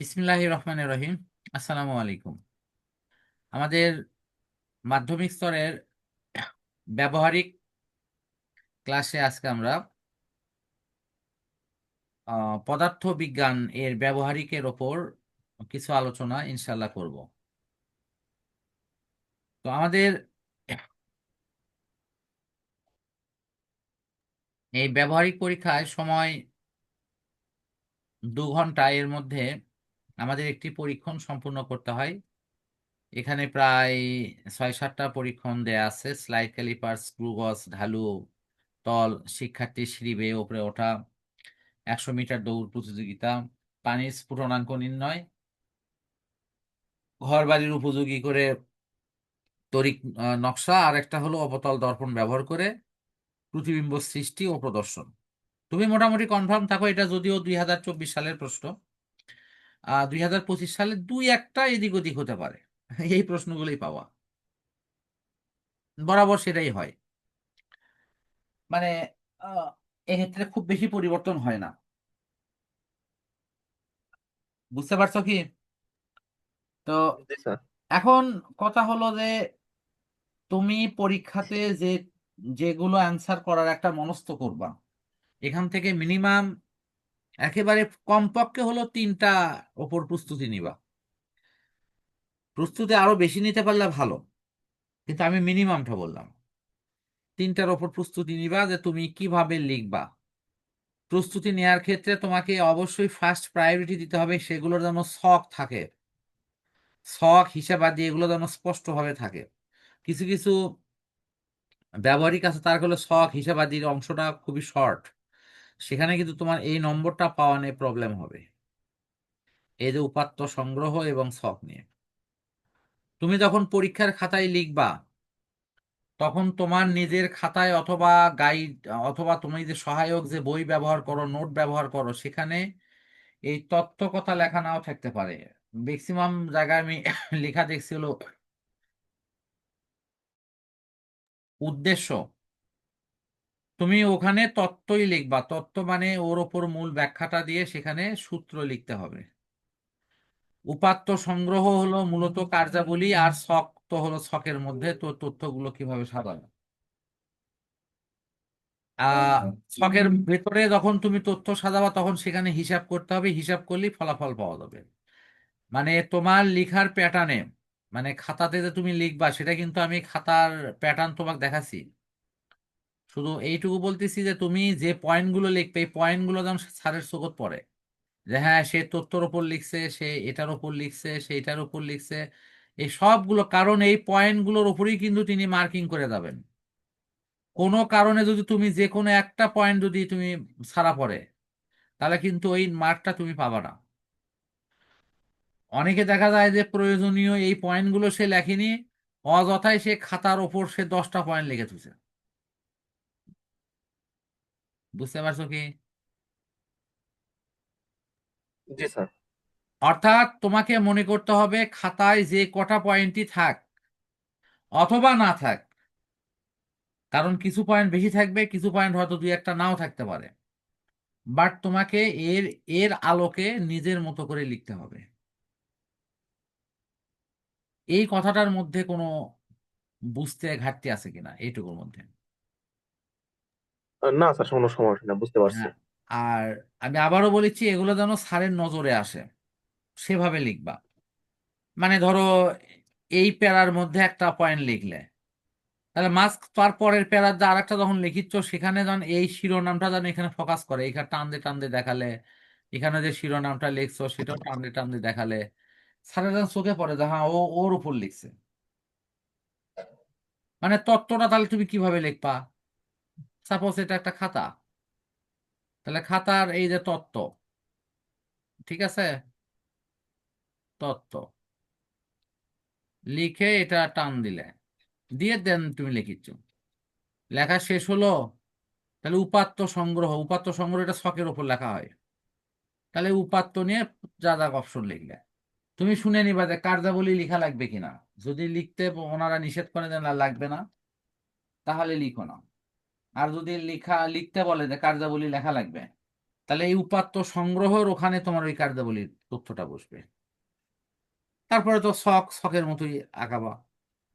বিসমিল্লাহ রহমান রহিম। আসসালামু আলাইকুম। আমাদের মাধ্যমিক স্তরের ব্যবহারিক ক্লাসে আজকে আমরা পদার্থ বিজ্ঞান এর ব্যবহারিকের ওপর কিছু আলোচনা ইনশাল্লাহ করব। তো আমাদের এই ব্যবহারিক পরীক্ষায় সময় দু ঘণ্টা এর মধ্যে আমাদের একটি পরীক্ষণ সম্পূর্ণ করতে হয়। এখানে প্রায় ছয় সাতটা পরীক্ষণ দেয়া আছে। স্লাইড ক্যালিপার স্ক্রু গজ ঢালু তল শিক্ষার্থী সিঁড়ি বেয়ে ওপরে ওঠা একশো মিটার দৌড় প্রতিযোগিতা পানির স্ফুটনাঙ্ক নির্ণয় ঘর বাড়ির উপযোগী করে আহ, নকশা আর একটা হলো অবতল দর্পণ ব্যবহার করে প্রতিবিম্ব সৃষ্টি ও প্রদর্শন। তুমি মোটামুটি কনফার্ম থাকো এটা যদিও দুই হাজার চব্বিশ সালের প্রশ্ন। দুই হাজার পঁচিশ সালে দুই একটা এদিক ওদিক হতে পারে। এই প্রশ্নগুলোই পাওয়া। বরাবর সেটাই হয়। মানে এক্ষেত্রে খুব বেশি পরিবর্তন হয় না। বুঝতে পারছ কি? তো এখন কথা হলো যে তুমি পরীক্ষাতে যে যেগুলো অ্যান্সার করার একটা মনস্থ করবা এখান থেকে মিনিমাম একেবারে কমপক্ষে হলো তিনটা ওপর প্রস্তুতি নিবা। প্রস্তুতি আরও বেশি নিতে পারলে ভালো, কিন্তু আমি মিনিমামটা বললাম। তিনটার ওপর প্রস্তুতি নিবা যে তুমি কীভাবে লিখবা। প্রস্তুতি নেওয়ার ক্ষেত্রে তোমাকে অবশ্যই ফার্স্ট প্রায়োরিটি দিতে হবে সেগুলোর যেন শখ থাকে। শখ হিসাবাদি এগুলো যেন স্পষ্টভাবে থাকে। কিছু কিছু ব্যবহারিক আছে, তার হলো শখ হিসাবাদির অংশটা খুবই শর্ট সেখানে কিন্তু তোমার এই নম্বরটা পাওয়া নিয়ে প্রবলেম হবে। এই যে উপাত্ত সংগ্রহ এবং শখ নিয়ে। তুমি যখন পরীক্ষার খাতায় লিখবা, তখন তোমার নিজের খাতায় অথবা গাইড অথবা তুমি যে সহায়ক যে বই ব্যবহার করো নোট ব্যবহার করো, সেখানে এই তথ্য কথা লেখা নাও থাকতে পারে। ম্যাক্সিমাম জায়গায় আমি লেখা দেখছি হলো উদ্দেশ্য। তুমি ওখানে তত্ত্বই লিখবা। তত্ত্ব মানে ওর ওপর মূল ব্যাখ্যাটা দিয়ে সেখানে সূত্র লিখতে হবে। উপাত্ত সংগ্রহ হলো মূলত কার্যাবলী আর ছক তো হলো শখের মধ্যে, তো তথ্যগুলো কীভাবে সাজানো আহ ছকের ভেতরে যখন তুমি তথ্য সাজাবা তখন সেখানে হিসাব করতে হবে। হিসাব করলেই ফলাফল পাওয়া যাবে। মানে তোমার লিখার প্যাটার্নে মানে খাতাতে যে তুমি লিখবা সেটা কিন্তু আমি খাতার প্যাটার্ন তোমাকে দেখাচ্ছি। শুধু এইটুকু বলতেছি যে তুমি যে পয়েন্টগুলো লিখবে, এই পয়েন্টগুলো যেন স্যারের চোখত পড়ে, যে হ্যাঁ সে তথ্যর ওপর লিখছে, সে এটার ওপর লিখছে, সে এটার ওপর লিখছে, এই সবগুলো, কারণ এই পয়েন্টগুলোর উপরেই কিন্তু তিনি মার্কিং করে যাবেন। কোনো কারণে যদি তুমি যে কোনো একটা পয়েন্ট যদি তুমি ছাড়া পড়ে, তাহলে কিন্তু ওই মার্কটা তুমি পাবা না। অনেকে দেখা যায় যে প্রয়োজনীয় এই পয়েন্টগুলো সে লেখেনি অযথায় সে খাতার ওপর সে দশটা পয়েন্ট লিখে তুলছে। বুঝতে পারছ কি? জি স্যার। অর্থাৎ তোমাকে মনে করতে হবে খাতায় যে কটা পয়েন্টই থাক অথবা না থাক কারণ কিছু পয়েন্ট বেশি থাকবে কিছু পয়েন্ট হয়তো দুই একটা নাও থাকতে পারে। বাট তোমাকে এর এর আলোকে নিজের মতো করে লিখতে হবে। এই কথাটার মধ্যে কোনো বুঝতে ঘাটতি আছে কিনা এইটুকুর মধ্যে। না স্যার কোনো সমস্যা না, বুঝতে পারছি। হ্যাঁ আর আমি আবারও বলেছি, এগুলো যেন স্যারের নজরে আসে, সেভাবে লিখবা। মানে ধরো, এই প্যারার মধ্যে একটা পয়েন্ট লিখলে। তাহলে মাস্ক তার পরের প্যারার যে আরেকটা যখন লিখিচ্ছ, সেখানে যখন এই শিরোনামটা যেন এখানে ফোকাস করে। এখানে টানতে টানতে দেখালে, এখানে যে শিরোনামটা লিখছো, সেটাও টানতে টানতে দেখালে, স্যারের যখন চোখে পড়ে যে হ্যাঁ ও, ওর উপর লিখছে। মানে তত্ত্বটা তাহলে তুমি কীভাবে লিখবা? সাপোজ এটা একটা খাতা। তাহলে খাতার এই যে তত্ত্ব, ঠিক আছে? তত্ত্ব। লিখে এটা টান দিলে। দিয়ে দেন তুমি লিখিচ্ছ। লেখা শেষ হলো, তাহলে উপাত্ত সংগ্রহ উপাত্ত সংগ্রহ এটা ছকের ওপর লেখা হয়। তাহলে উপাত্ত নিয়ে যা যা অপশন লিখলে। তুমি শুনে নিবা যে কার্যাবলী লিখা লাগবে কিনা। যদি লিখতে ওনারা নিষেধ করে দেন লাগবে না, তাহলে লিখো না। আর যদি লেখা, লিখতে বলে যে কার্যাবলী লেখা লাগবে, তাহলে এই উপাত্ত সংগ্রহের ওখানে তোমার ওই কার্যাবলীর তথ্যটা বসবে। তারপরে তো শখ, শখের মতোই আঁকাবা।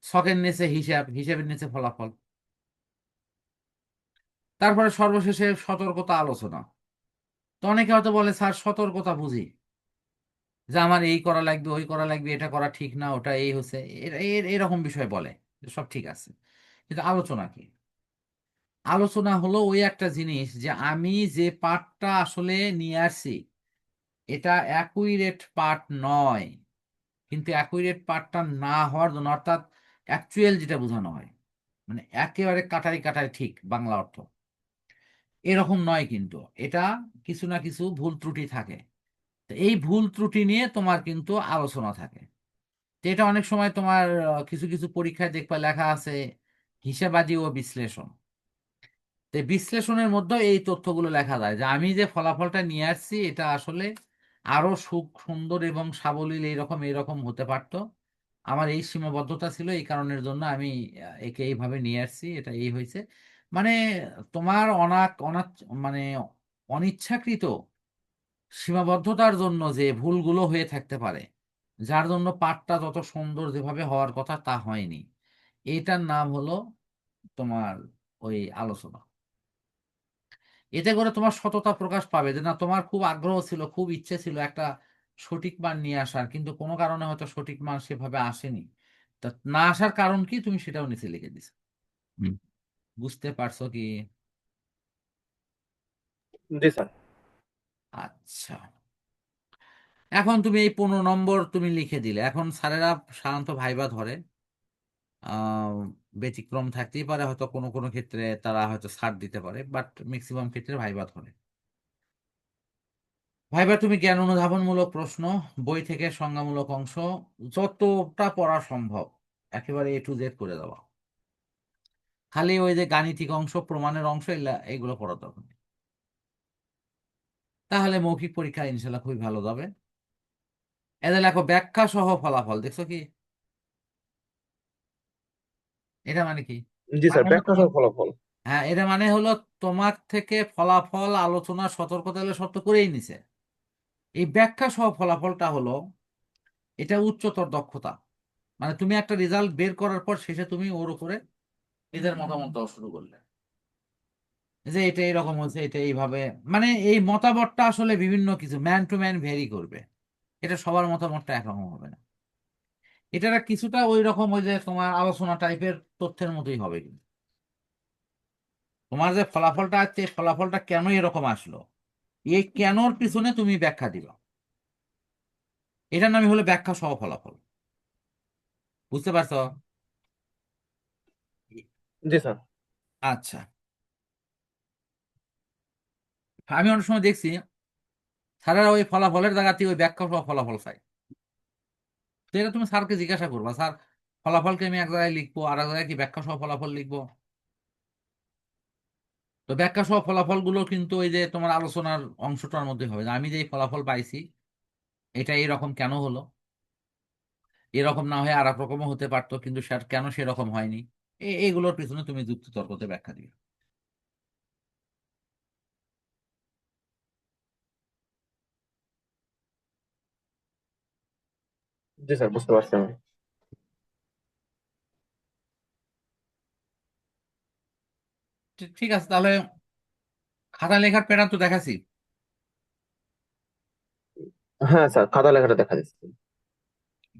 শখের নিচে হিসাব, হিসাবের নিচে ফলাফল। তারপরে সর্বশেষে সতর্কতা আলোচনা। তো অনেকে হয়তো বলে, স্যার, সতর্কতা বুঝি যে আমার এই করা লাগবে, ওই করা লাগবে, এটা করা ঠিক না, ওটা এই হচ্ছে। এরকম বিষয় বলে সব ঠিক আছে। কিন্তু আলোচনা কি? আলোচনা হলো ওই একটা জিনিস যে আমি যে পার্টটা আসলে নিয়ে আসছি, এটা অ্যাকুইরেট পার্ট নয়। কিন্তু অ্যাকুইরেট পার্টটা না হওয়ার জন্য, অর্থাৎ অ্যাকচুয়াল যেটা বোঝানো হয় মানে একেবারে কাটারি কাটারি ঠিক বাংলা অর্থ। এরকম নয় কিন্তু, এটা কিছু না কিছু ভুল ত্রুটি থাকে। এই ভুল ত্রুটি নিয়ে তোমার কিন্তু আলোচনা থাকে। তো এটা অনেক সময় তোমার কিছু কিছু পরীক্ষায় দেখবা লেখা আছে, হিসাবাদি ও বিশ্লেষণ। বিশ্লেষণের মধ্যে এই তথ্যগুলো লেখা যায় যে আমি যে ফলাফলটা নিয়ে আসছি, এটা আসলে আরও সুখ, সুন্দর এবং সাবলীল এইরকম এইরকম হতে পারতো। আমার এই সীমাবদ্ধতা ছিল, এই কারণের জন্য আমি একে এইভাবে নিয়ে আসছি, এটা এই হয়েছে। মানে তোমার অনাক, অনাচ মানে অনিচ্ছাকৃত সীমাবদ্ধতার জন্য যে ভুলগুলো হয়ে থাকতে পারে, যার জন্য পাঠটা যত সুন্দর যেভাবে হওয়ার কথা তা হয়নি, এটার নাম হলো তোমার ওই আলোচনা। এতে করে তোমার সততা প্রকাশ পাবে। যে না তোমার খুব আগ্রহ ছিল খুব ইচ্ছে ছিল একটা সঠিক মান নিয়ে আসার কিন্তু কোনো কারণে হয়তো সঠিক মান সেভাবে আসেনি। তা না আসার কারণ কি তুমি সেটাও নিচে লিখে দিছো বুঝতে পারছ কি? আচ্ছা। এখন তুমি এই পনেরো নম্বর তুমি লিখে দিলে। এখন স্যারেরা সাধারণত ভাইবা ধরে। ব্যতিক্রম থাকতেই পারে। হয়তো কোনো কোনো ক্ষেত্রে তারা হয়তো ছাড় দিতে পারে বাট ম্যাক্সিমাম ক্ষেত্রে ভাইবা ধরে। ভাইবা তুমি জ্ঞান অনুধাবনমূলক প্রশ্ন, বই থেকে সংজ্ঞামূলক অংশ, যতটা পড়া সম্ভব, একেবারে এ টু জেড করে দেওয়া। খালি ওই যে গাণিতিক অংশ, প্রমাণের অংশ এগুলা- পড়া দরকার। তাহলে মৌখিক পরীক্ষা ইনশাল্লাহ খুবই ভালো যাবে। এদের লেখো ব্যাখ্যা সহ ফলাফল, দেখছ কি? এটা মানে কি? জি স্যার মানে ব্যাখ্যা ফলাফল। হ্যাঁ এটা মানে হলো তোমার থেকে ফলাফল আলোচনা সতর্কতা সব করেই নিছে। এই ব্যাখ্যা সহ ফলাফলটা হলো এটা উচ্চতর দক্ষতা। মানে তুমি একটা রেজাল্ট বের করার পর শেষে তুমি ওর উপরে নিজের মতামত দেওয়া শুরু করলে। যে এটা এরকম হচ্ছে এটা এইভাবে। মানে এই মতামতটা আসলে বিভিন্ন কিছু ম্যান টু ম্যান ভেরি করবে। এটা সবার মতামতটা একরকম হবে না। এটা কিছুটা ওই রকম ওই যে তোমার আলোচনা টাইপের তথ্যের মতোই হবে কিন্তু। তোমার যে ফলাফলটা আছে এই ফলাফলটা কেন এরকম আসলো? এই কেনর পিছনে তুমি ব্যাখ্যা দিবা এটার নামই হলো ব্যাখ্যা সহ ফলাফল। বুঝতে পারছ? জি স্যার। আচ্ছা। আমি অনেক সময় দেখছি স্যারেরা ওই ফলাফলের জায়গাতে ওই ব্যাখ্যা সহ ফলাফল চাই তো এটা তুমি স্যারকে জিজ্ঞাসা করবা, স্যার ফলাফলকে আমি এক জায়গায় লিখব, আর এক জায়গায় কি ব্যাখ্যা সহ ফলাফল লিখব? তো ব্যাখ্যা সহ ফলাফলগুলো কিন্তু ওই যে তোমার আলোচনার অংশটার মধ্যে হবে আমি যে ফলাফল পাইছি, এটা এরকম কেন হলো? এরকম না হয়ে আর এক রকমও হতে পারতো, কিন্তু স্যার কেন সেরকম হয়নি? এগুলোর পিছনে তুমি যুক্তি তর্কতে ব্যাখ্যা দিবে জি স্যার বুঝতে পারছি আমি। ঠিক- আছে তাহলে খাতা লেখার প্যাটার্ন তো দেখাছি হ্যাঁ স্যার খাতা লেখাটা দেখা দিচ্ছে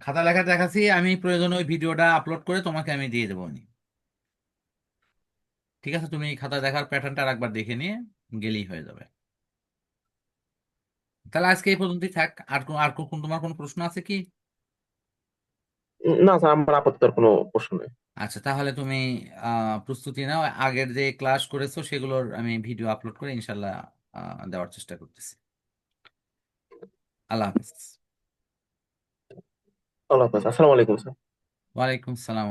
খাতা লেখা দেখাচ্ছি আমি প্রয়োজনে ওই ভিডিওটা আপলোড করে তোমাকে আমি দিয়ে দেবো। ঠিক আছে তুমি খাতা দেখার প্যাটার্নটা একবার দেখে নিয়ে গেলেই হয়ে যাবে। তাহলে আজকে এই পর্যন্তই থাক। আর কোন আর কোন তোমার কোনো প্রশ্ন আছে কি? না স্যার আমার আপাতত কোনো প্রশ্ন নেই। আচ্ছা তাহলে তুমি আহ, প্রস্তুতি নাও। আগের যে ক্লাস করেছ সেগুলোর আমি ভিডিও আপলোড করে ইনশাল্লাহ দেওয়ার চেষ্টা করতেছি। আল্লাহ হাফিজ। আল্লাহ হাফেজ। আসসালামু আলাইকুম স্যার। ওয়ালাইকুম সালাম